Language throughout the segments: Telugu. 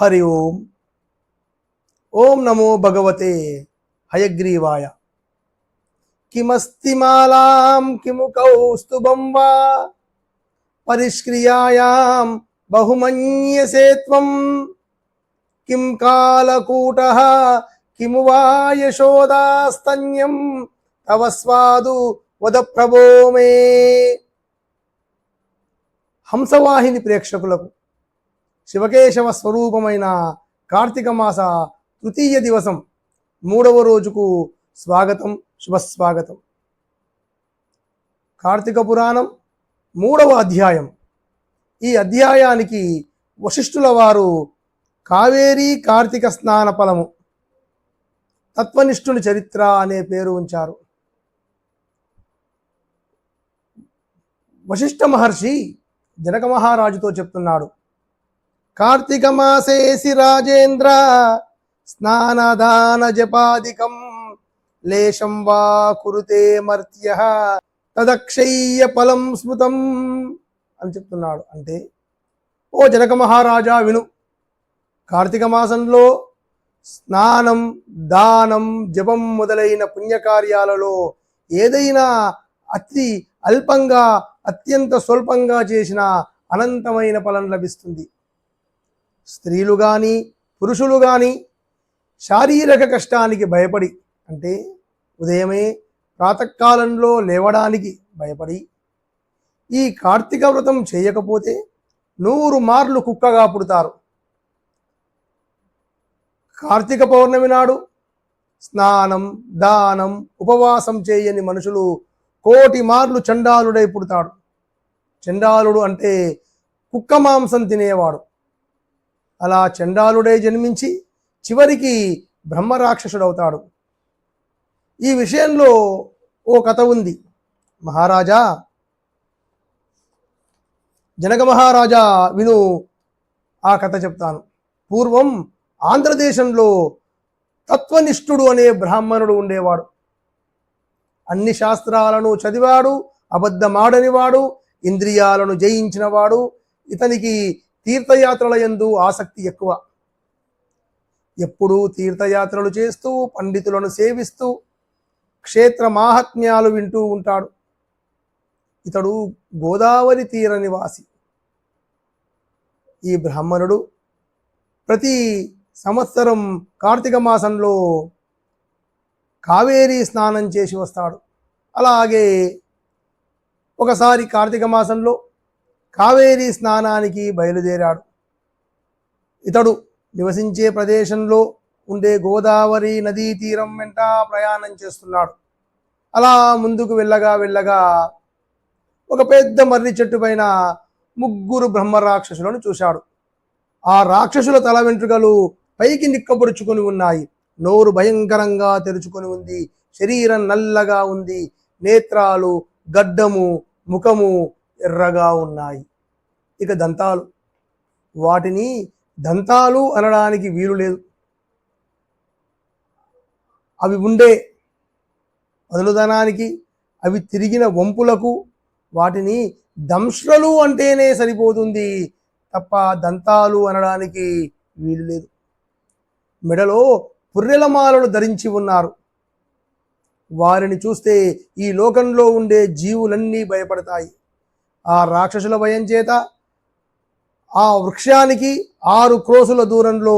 హరి ఓం. ఓం నమో భగవతే హయగ్రీవాయ. కిమస్తి మాలాం కిము కౌస్తుభం వా. పరిష్క్రియాయాం బహుమన్యసే త్వం కిం కాలకూట కిము వా యశోదాస్తన్యం. తవ స్వాదు వద ప్రభో మే హంసవాహిని ప్రేక్షకులకు శివకేశవ స్వరూపమైన కార్తీక మాస తృతీయ దివసం మూడవ రోజుకు స్వాగతం శుభస్వాగతం. కార్తీక పురాణం మూడవ అధ్యాయం. ఈ అధ్యాయానికి వశిష్ఠుల వారు కావేరీ కార్తీక స్నాన ఫలము తత్వనిష్ఠుని చరిత్ర అనే పేరు ఉంచారు. వశిష్ఠ మహర్షి జనక మహారాజుతో చెప్తున్నాడు కార్తీక మాసేసి రాజేంద్ర స్నానదాన జపాదికం లేశం వా కురుతే మర్త్య తదక్షయ్య ఫలం స్మృతం అని చెప్తున్నాడు. అంటే ఓ జనక మహారాజా విను కార్తీక మాసంలో స్నానం దానం జపం మొదలైన పుణ్యకార్యాలలో ఏదైనా అతి అల్పంగా అత్యంత స్వల్పంగా చేసిన అనంతమైన ఫలం లభిస్తుంది. స్త్రీలు కానీ పురుషులు కానీ శారీరక కష్టానికి భయపడి అంటే ఉదయమే ప్రాతకాలంలో లేవడానికి భయపడి ఈ కార్తీక వ్రతం చేయకపోతే నూరు మార్లు కుక్కగా పుడతారు. కార్తీక పౌర్ణమి నాడు స్నానం దానం ఉపవాసం చేయని మనుషులు కోటి మార్లు చండాలుడై పుడతాడు. చండాలుడు అంటే కుక్క మాంసం తినేవాడు. అలా చండాలుడై జన్మించి చివరికి బ్రహ్మరాక్షసుడవుతాడు. ఈ విషయంలో ఓ కథ ఉంది. మహారాజా జనక మహారాజా విను ఆ కథ చెప్తాను. పూర్వం ఆంధ్రదేశంలో తత్వనిష్ఠుడు అనే బ్రాహ్మణుడు ఉండేవాడు. అన్ని శాస్త్రాలను చదివాడు అబద్ధమాడనివాడు ఇంద్రియాలను జయించినవాడు ఇతనికి తీర్థయాత్రల యందు ఆసక్తి ఎక్కువ. ఎప్పుడూ తీర్థయాత్రలు చేస్తూ పండితులను సేవిస్తూ క్షేత్ర మాహాత్మ్యాలు వింటూ ఉంటాడు. ఇతడు గోదావరి తీర నివాసి. ఈ బ్రాహ్మణుడు ప్రతి సంవత్సరం కార్తీక మాసంలో కావేరీ స్నానం చేసి వస్తాడు. అలాగే ఒకసారి కార్తీక మాసంలో కావేరీ స్నానానికి బయలుదేరాడు. ఇతడు నివసించే ప్రదేశంలో ఉండే గోదావరి నదీ తీరం వెంట ప్రయాణం చేస్తున్నాడు. అలా ముందుకు వెళ్ళగా వెళ్ళగా ఒక పెద్ద మర్రి చెట్టు పైన ముగ్గురు బ్రహ్మ రాక్షసులను చూశాడు. ఆ రాక్షసుల తల వెంట్రుకలు పైకి నిక్కబొడుచుకొని ఉన్నాయి. నోరు భయంకరంగా తెరుచుకొని ఉంది. శరీరం నల్లగా ఉంది. నేత్రాలు గడ్డము ముఖము ఎర్రగా ఉన్నాయి. ఇక దంతాలు. వాటిని దంతాలు అనడానికి వీలు లేదు. అవి ఉండే వదులుదనానికి అవి తిరిగిన వంపులకు వాటిని దంశ్రలు అంటేనే సరిపోతుంది తప్ప దంతాలు అనడానికి వీలు లేదు. మెడలో పుర్రెలమాలను ధరించి ఉన్నారు. వారిని చూస్తే ఈ లోకంలో ఉండే జీవులన్నీ భయపడతాయి. ఆ రాక్షసుల భయం చేత ఆ వృక్షానికి ఆరు క్రోసుల దూరంలో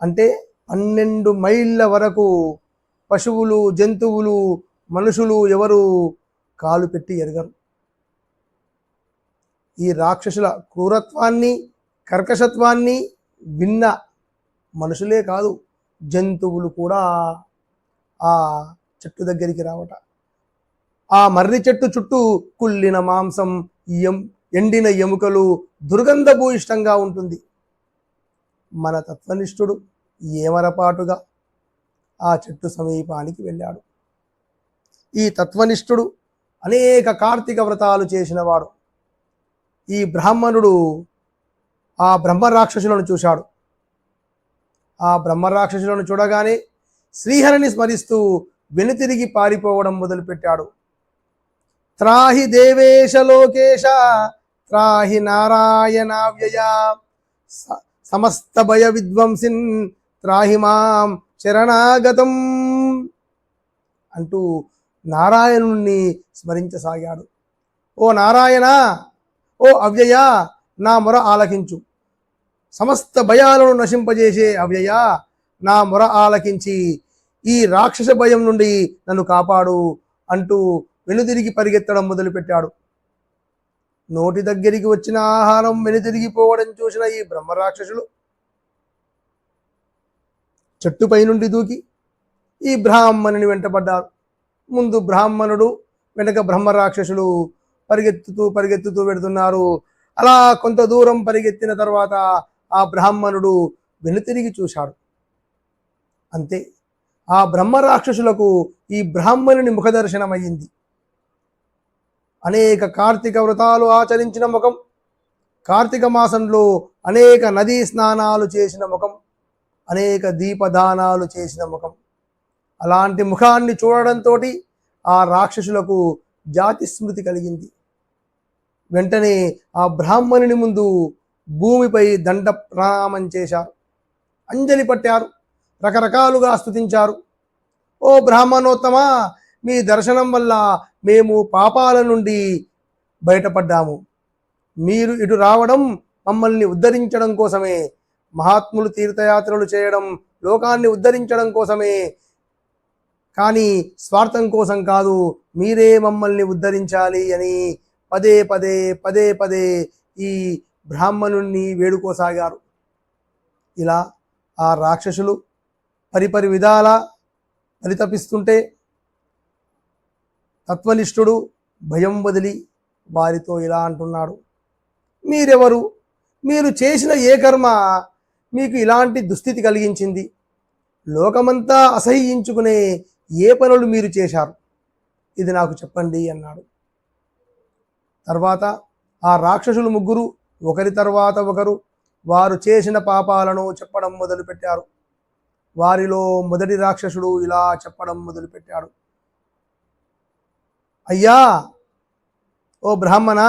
అంటే పన్నెండు మైళ్ళ వరకు పశువులు జంతువులు మనుషులు ఎవరు కాలు పెట్టి ఎరగరు. ఈ రాక్షసుల క్రూరత్వాన్ని కర్కశత్వాన్ని విన్న మనుషులే కాదు జంతువులు కూడా ఆ చెట్టు దగ్గరికి రావట. ఆ మర్రి చెట్టు చుట్టూ కుళ్ళిన మాంసం ఎం ఎండిన ఎముకలు దుర్గంధభూయిష్టంగా ఉంటుంది. మన తత్వనిష్ఠుడు ఏమరపాటుగా ఆ చెట్టు సమీపానికి వెళ్ళాడు. ఈ తత్వనిష్ఠుడు అనేక కార్తీక వ్రతాలు చేసినవాడు. ఈ బ్రాహ్మణుడు ఆ బ్రహ్మ రాక్షసులను చూశాడు. ఆ బ్రహ్మరాక్షసులను చూడగానే శ్రీహరిని స్మరిస్తూ వెనుతిరిగి పారిపోవడం మొదలుపెట్టాడు. త్రాహి దేవేశ లోకేశ త్రాహి నారాయణావ్యయ. సమస్త భయ విధ్వంసిన్ త్రాహిమాం శరణాగతం అంటూ నారాయణుణ్ణి స్మరించసాగాడు. ఓ నారాయణ ఓ అవ్యయ నా మొర ఆలకించు. సమస్త భయాలను నశింపజేసే అవ్యయ నా మొర ఆలకించి ఈ రాక్షస భయం నుండి నన్ను కాపాడు అంటూ వెనుదిరిగి పరిగెత్తడం మొదలుపెట్టాడు. నోటి దగ్గరికి వచ్చిన ఆహారం వెనుదిరిగిపోవడం చూసిన ఈ బ్రహ్మరాక్షసులు చెట్టుపై నుండి దూకి ఈ బ్రాహ్మణుని వెంటబడ్డారు. ముందు బ్రాహ్మణుడు వెనక బ్రహ్మరాక్షసులు పరిగెత్తుతూ పరిగెత్తుతూ వెడుతున్నారు. అలా కొంత దూరం పరిగెత్తిన తర్వాత ఆ బ్రాహ్మణుడు వెనుతిరిగి చూశాడు. అంతే ఆ బ్రహ్మరాక్షసులకు ఈ బ్రాహ్మణుని ముఖదర్శనమయ్యింది. అనేక కార్తీక వ్రతాలు ఆచరించిన ముఖం. కార్తీక మాసంలో అనేక నదీ స్నానాలు చేసిన ముఖం. అనేక దీపదానాలు చేసిన ముఖం. అలాంటి ముఖాన్ని చూడడంతో ఆ రాక్షసులకు జాతి స్మృతి కలిగింది. వెంటనే ఆ బ్రాహ్మణుని ముందు భూమిపై దండ ప్రణామం చేశారు. అంజలి పట్టారు. రకరకాలుగా స్థుతించారు ఓ బ్రాహ్మణోత్తమ మీ దర్శనం వల్ల మేము పాపాల నుండి బయటపడ్డాము. మీరు ఇటు రావడం మమ్మల్ని ఉద్ధరించడం కోసమే మహాత్ములు తీర్థయాత్రలు చేయడం లోకాన్ని ఉద్ధరించడం కోసమే. కానీ స్వార్థం కోసం కాదు మీరే మమ్మల్ని ఉద్ధరించాలి అని పదే పదే పదే పదే ఈ బ్రాహ్మణుణ్ణి వేడుకోసాగారు. ఇలా ఆ రాక్షసులు పరిపరి విధాల పరితపిస్తుంటే తత్వనిష్ఠుడు భయం వదిలి వారితో ఇలా అంటున్నాడు. మీరెవరు? మీరు చేసిన ఏ కర్మ మీకు ఇలాంటి దుస్థితి కలిగించింది? లోకమంతా అసహ్యించుకునే ఏ పనులు మీరు చేశారు? ఇది నాకు చెప్పండి అన్నాడు. తర్వాత ఆ రాక్షసులు ముగ్గురు ఒకరి తర్వాత ఒకరు వారు చేసిన పాపాలను చెప్పడం మొదలుపెట్టారు. వారిలో మొదటి రాక్షసుడు ఇలా చెప్పడం మొదలుపెట్టాడు. అయ్యా ఓ బ్రాహ్మణ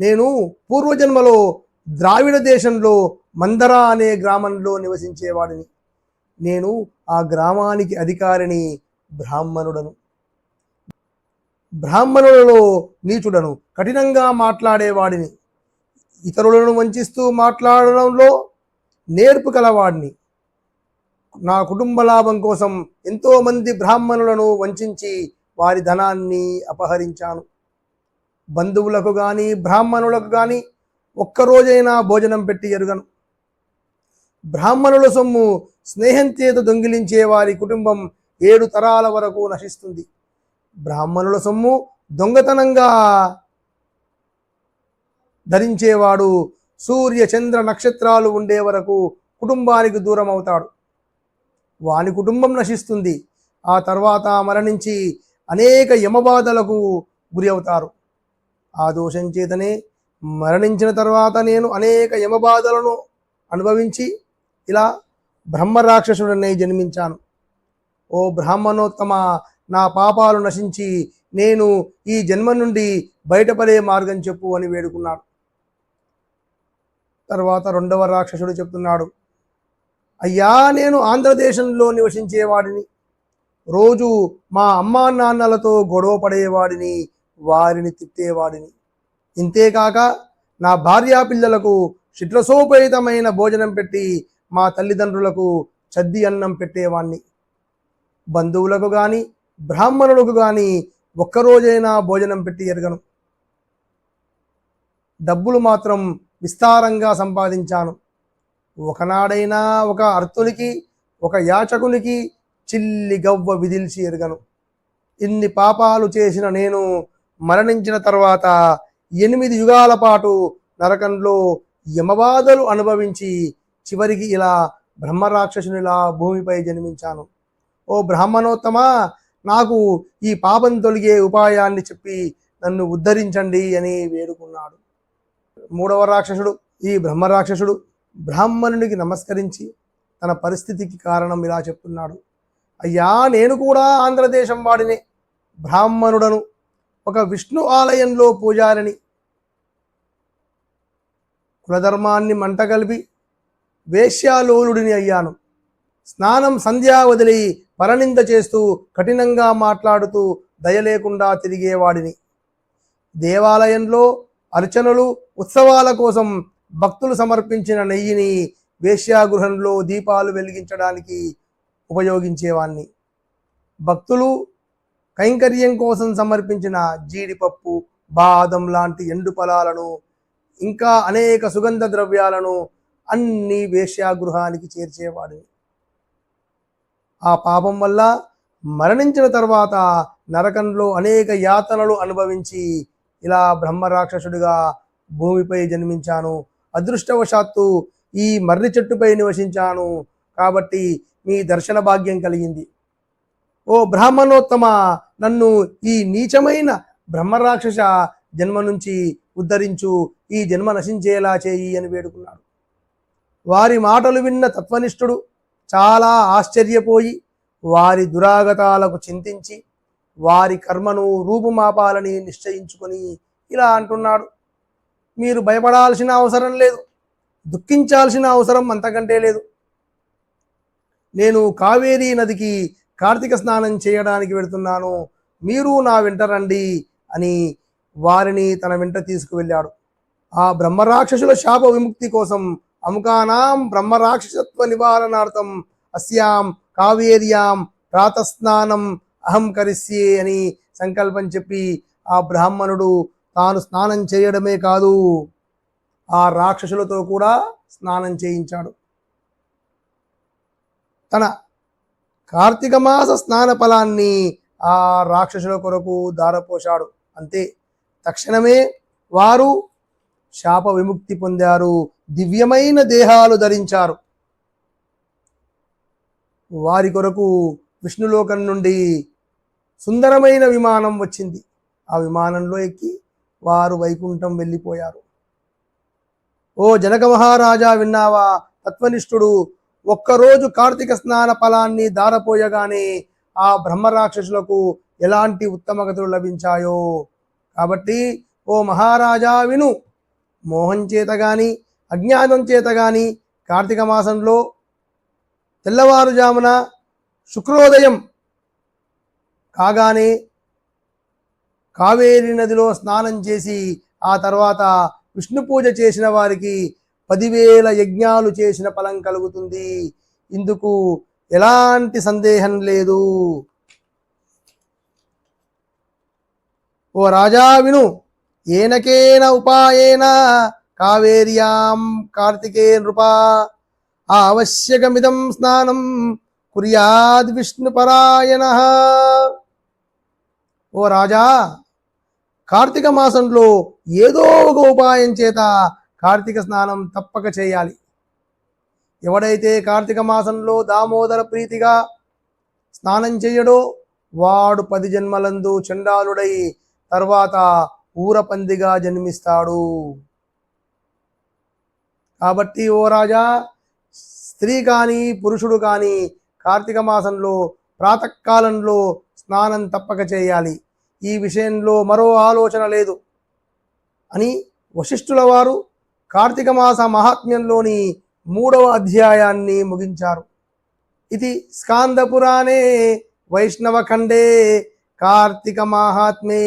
నేను పూర్వజన్మలో ద్రావిడ దేశంలో మందరా అనే గ్రామంలో నివసించేవాడిని. నేను ఆ గ్రామానికి అధికారిని బ్రాహ్మణుడను. బ్రాహ్మణులలో నీచుడను కఠినంగా మాట్లాడేవాడిని. ఇతరులను వంచిస్తూ మాట్లాడడంలో నేర్పు కలవాడిని. నా కుటుంబ లాభం కోసం ఎంతోమంది బ్రాహ్మణులను వంచించి వారి ధనాన్ని అపహరించాను. బంధువులకు కానీ బ్రాహ్మణులకు కానీ ఒక్కరోజైనా భోజనం పెట్టి ఎరుగను. బ్రాహ్మణుల సొమ్ము స్నేహం చేత దొంగిలించే వారి కుటుంబం ఏడు తరాల వరకు నశిస్తుంది. బ్రాహ్మణుల సొమ్ము దొంగతనంగా ధరించేవాడు సూర్య చంద్ర నక్షత్రాలు ఉండే వరకు కుటుంబానికి దూరం అవుతాడు వాని కుటుంబం నశిస్తుంది. ఆ తర్వాత మరణించి అనేక యమబాధలకు గురి అవుతారు. ఆ దోషం చేతనే మరణించిన తర్వాత నేను అనేక యమబాధలను అనుభవించి ఇలా బ్రహ్మరాక్షసుడనే జన్మించాను. ఓ బ్రాహ్మణోత్తమ నా పాపాలు నశించి నేను ఈ జన్మ నుండి బయటపడే మార్గం చెప్పు అని వేడుకున్నాడు. తర్వాత రెండవ రాక్షసుడు చెప్తున్నాడు అయ్యా నేను ఆంధ్రదేశంలో నివసించేవాడిని. రోజు మా అమ్మా నాన్నలతో గొడవ పడేవాడిని వారిని తిట్టేవాడిని. ఇంతేకాక నా భార్యా పిల్లలకు శిట్లసోపేతమైన భోజనం పెట్టి మా తల్లిదండ్రులకు చద్ది అన్నం పెట్టేవాణ్ణి. బంధువులకు కానీ బ్రాహ్మణులకు కానీ ఒక్కరోజైనా భోజనం పెట్టి ఎరగను. డబ్బులు మాత్రం విస్తారంగా సంపాదించాను. ఒకనాడైనా ఒక అర్తునికి ఒక యాచకునికి చిల్లి గవ్వ విదిల్చి ఎరగను. ఇన్ని పాపాలు చేసిన నేను మరణించిన తర్వాత ఎనిమిది యుగాల పాటు నరకంలో యమబాధలు అనుభవించి చివరికి ఇలా బ్రహ్మరాక్షసునిలా భూమిపై జన్మించాను. ఓ బ్రాహ్మణోత్తమ నాకు ఈ పాపం తొలిగే ఉపాయాన్ని చెప్పి నన్ను ఉద్ధరించండి అని వేడుకున్నాడు. మూడవ రాక్షసుడు ఈ బ్రహ్మరాక్షసుడు బ్రాహ్మణునికి నమస్కరించి తన పరిస్థితికి కారణం ఇలా చెప్తున్నాడు. అయ్యా నేను కూడా ఆంధ్రదేశం వాడినే బ్రాహ్మణుడను ఒక విష్ణు ఆలయంలో పూజారిని. కులధర్మాన్ని మంటగలిపి వేశ్యాలోలుడిని అయ్యాను. స్నానం సంధ్యా వదిలి పరనింద చేస్తూ కఠినంగా మాట్లాడుతూ దయ లేకుండా తిరిగేవాడిని. దేవాలయంలో అర్చనలు ఉత్సవాల కోసం భక్తులు సమర్పించిన నెయ్యిని వేశ్యాగృహంలో దీపాలు వెలిగించడానికి ఉపయోగించేవాణ్ణి. భక్తులు కైంకర్యం కోసం సమర్పించిన జీడిపప్పు బాదం లాంటి ఎండు ఫలాలను ఇంకా అనేక సుగంధ ద్రవ్యాలను అన్ని వేశ్యాగృహానికి చేర్చేవాడిని. ఆ పాపం వల్ల మరణించిన తర్వాత నరకంలో అనేక యాతనలు అనుభవించి ఇలా బ్రహ్మరాక్షసుడిగా భూమిపై జన్మించాను. అదృష్టవశాత్తు ఈ మర్రి చెట్టుపై నివసించాను. కాబట్టి మీ దర్శన భాగ్యం కలిగింది. ఓ బ్రాహ్మణోత్తమ నన్ను ఈ నీచమైన బ్రహ్మరాక్షస జన్మ నుంచి ఉద్ధరించు ఈ జన్మ నశించేలా చేయి అని వేడుకున్నాడు. వారి మాటలు విన్న తత్వనిష్ఠుడు చాలా ఆశ్చర్యపోయి వారి దురాగతాలకు చింతించి వారి కర్మను రూపుమాపాలని నిశ్చయించుకొని ఇలా అంటున్నాడు. మీరు భయపడాల్సిన అవసరం లేదు. దుఃఖించాల్సిన అవసరం అంతకంటే లేదు. నేను కావేరీ నదికి కార్తీక స్నానం చేయడానికి వెళుతున్నాను. మీరు నా వెంట రండి అని వారిని తన వెంట తీసుకువెళ్ళాడు. ఆ బ్రహ్మరాక్షసుల శాప విముక్తి కోసం అముకానాం బ్రహ్మరాక్షసత్వ నివారణార్థం అస్యాం కావేర్యాం ప్రాతస్నానం అహం కరిస్యే అని సంకల్పం చెప్పి ఆ బ్రాహ్మణుడు తాను స్నానం చేయడమే కాదు ఆ రాక్షసులతో కూడా స్నానం చేయించాడు. తన కార్తీక మాస స్నాన ఫలాన్ని ఆ రాక్షసుల కొరకు దారపోశాడు. అంతే. తక్షణమే వారు శాప విముక్తి పొందారు. దివ్యమైన దేహాలు ధరించారు. వారి కొరకు విష్ణులోకం నుండి సుందరమైన విమానం వచ్చింది. ఆ విమానంలో ఎక్కి వారు వైకుంఠం వెళ్ళిపోయారు. ఓ జనక మహారాజా విన్నావా? తత్వనిష్ఠుడు ఒక్కరోజు కార్తీక స్నాన ఫలాన్ని దారపోయగానే ఆ బ్రహ్మరాక్షసులకు ఎలాంటి ఉత్తమగతులు లభించాయో? కాబట్టి ఓ మహారాజా విను. మోహం చేత గాని అజ్ఞానం చేత గాని కార్తీక మాసంలో తెల్లవారుజామున శుక్రోదయం కాగానే కావేరి నదిలో స్నానం చేసి ఆ తర్వాత విష్ణు పూజ చేసిన వారికి పదివేల యజ్ఞాలు చేసిన ఫలం కలుగుతుంది. ఇందుకు ఎలాంటి సందేహం లేదు. ఓ రాజా విను ఏనకేన ఉపాయేన కావేర్యాం కార్తికే నృప ఆ అవశ్యకమిదం స్నానం కుర్యాద్ విష్ణుపరాయణ. ఓ రాజా కార్తీక మాసంలో ఏదో ఒక ఉపాయం చేత కార్తీక స్నానం తప్పక చేయాలి. ఎవడైతే కార్తీక మాసంలో దామోదర ప్రీతిగా స్నానం చేయడో వాడు పది జన్మలందు చండాలుడై తర్వాత ఊరపందిగా జన్మిస్తాడు. కాబట్టి ఓ రాజా స్త్రీ కానీ పురుషుడు కానీ కార్తీక మాసంలో ప్రాతకాలంలో స్నానం తప్పక చేయాలి. ఈ విషయంలో మరో ఆలోచన లేదు. అని వశిష్ఠుల వారు కార్తీక మాస మహాత్మ్యంలోని మూడవ అధ్యాయాన్ని ముగించారు. ఇది స్కాంద పురాణే కార్తీక మహాత్మ్యే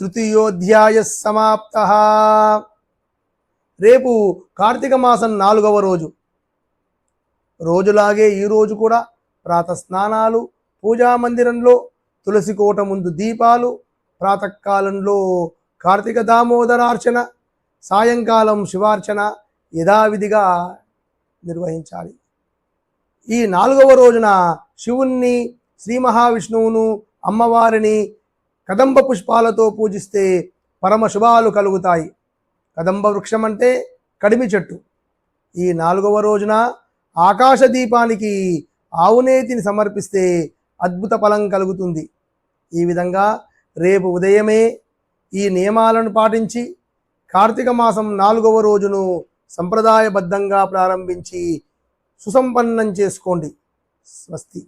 తృతీయోధ్యాయ సమాప్త. రేపు కార్తీక మాసం నాలుగవ రోజు. రోజులాగే ఈరోజు కూడా ప్రాత స్నానాలు పూజా మందిరంలో తులసి కోట ముందు దీపాలు ప్రాతకాలంలో కార్తీక దామోదరార్చన సాయంకాలం శివార్చన యథావిధిగా నిర్వహించాలి. ఈ నాలుగవ రోజున శివుణ్ణి శ్రీ మహావిష్ణువును అమ్మవారిని కదంబ పుష్పాలతో పూజిస్తే పరమ శుభాలు కలుగుతాయి. కదంబ వృక్షం అంటే కడిమి చెట్టు. ఈ నాలుగవ రోజున ఆకాశ దీపానికి ఆవునేతిని సమర్పిస్తే అద్భుత ఫలం కలుగుతుంది. ఈ విధంగా రేపు ఉదయమే ఈ నియమాలను పాటించి కార్తీక మాసం నాలుగవ రోజును సంప్రదాయబద్ధంగా ప్రారంభించి సుసంపన్నం చేసుకోండి. స్వస్తి.